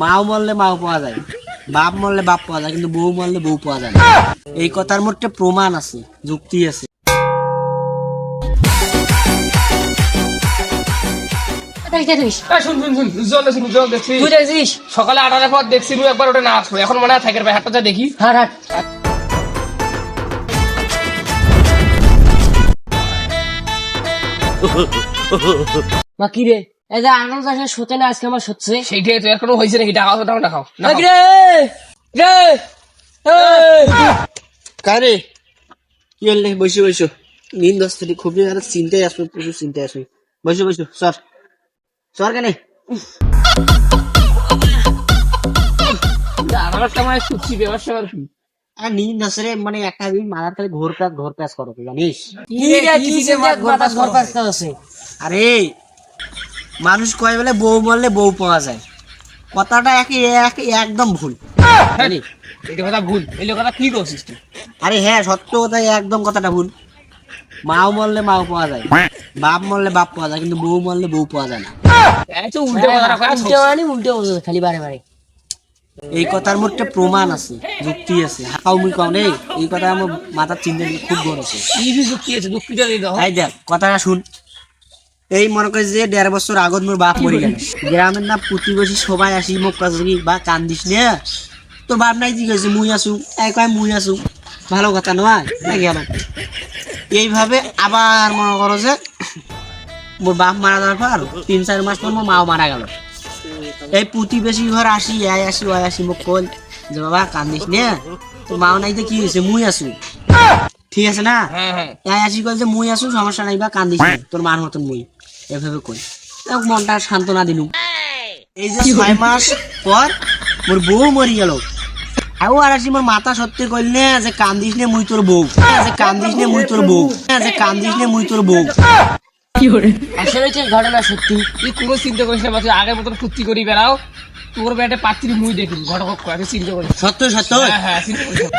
মাও মরলে মাও পাওয়া যায় বাপ মরলে বাপ পাওয়া যায় কিন্তু বউ মরলে বউ পাওয়া যায় এই কথার মধ্যে প্রমাণ আছে যুক্তি আছে। সকালে আটার পর দেখছি একবার ওটা না আসলো এখন মনে হয় থাকের ভাই হাটটা দেখি। হাট হাট মা কি রে? এই যে সতে না আজকে আমার সচ্ছে সেইটাই তো এখনও হয়েছে নাকি টাকা টাকা রে রে কারে কি হলে বসে বসো নিন্দ আসতে খুবই আর চিন্তায় আসবে প্রচুর চিন্তায় আসবে বসো বসো সর সর কেন আমার সময় সুচ্ছি ব্যবসা আর কি আর নিন্দ আসে রে, মানে একটা দিন মাথার খালি ঘোর ঘোর করো জানিস ঘর আছে আরে মানুষ কয় বলে বউ মরলে বউ পাওয়া যায়। কথাটা এক এক একদম ভুল। এটা কথা ভুল এই কথা কি করছিস তুই? আরে হ্যাঁ সত্য কথা একদম কথাটা ভুল। মাও মরলে মাও পাওয়া যায় বাপ মরলে বাপ পাওয়া যায় কিন্তু বউ মরলে বউ পাওয়া যায় না। এই তো উল্টে উল্টে উল্টে খালি বারে বারে। এই কথার মধ্যে প্রমাণ আছে যুক্তি আছে। হাকাও মুই কও নেই এই কথা আমার মাথার চিন্তা খুব বড় আছে। যুক্তি আছে যুক্তিটা তাই দেখ কথাটা শুন। এই মনে করে যে দেড় বছর আগত মোর বাপ মরে গেল। গ্রামের না প্রতিবেশী সবাই আসি মোক কাছে বা কান্দিস নে তোর বাপ নাই কি কইছে মুই আসু এই কয় মুই আসু ভালো কথা নয় তাই গেল এইভাবে আবার মনে করো যে মোর বাপ মারা যাওয়ার পর তিন চার মাস পর মোর মাও মারা গেল। এই প্রতিবেশী ঘর আসি আয় আসি ওই আসি মোক কল যে বাবা কান্দিস নে তোর মাও নাই তো কি হয়েছে মুই আসু ঠিক আছে না? হ্যাঁ হ্যাঁ। আসি কল যে মুই আসু সমস্যা নাই বা কান্দিস তোর মার মতন মুই। এভাবে কই তাও মনটা সান্ত্বনা দিলু এই যে ছয় মাস পর মোর বউ মরি গেল। আও আর আসি মোর মাথা সত্যি কইলে যে কান্দিস নে মুই তোর বউ। যে কান্দিস নে মুই তোর বউ। যে কান্দিস নে মুই তোর বউ। আসলে হচ্ছে ঘটনা সত্যি। তুই কোনো চিন্তা করিস না বাচ্চা আগের মতন ফুর্তি করি বেড়াও। তোর ব্যাটে পাত্রী মুই দেখি ঘটক চিন্তা করিস সত্য সত্য? হ্যাঁ হ্যাঁ চিন্তা করিস না।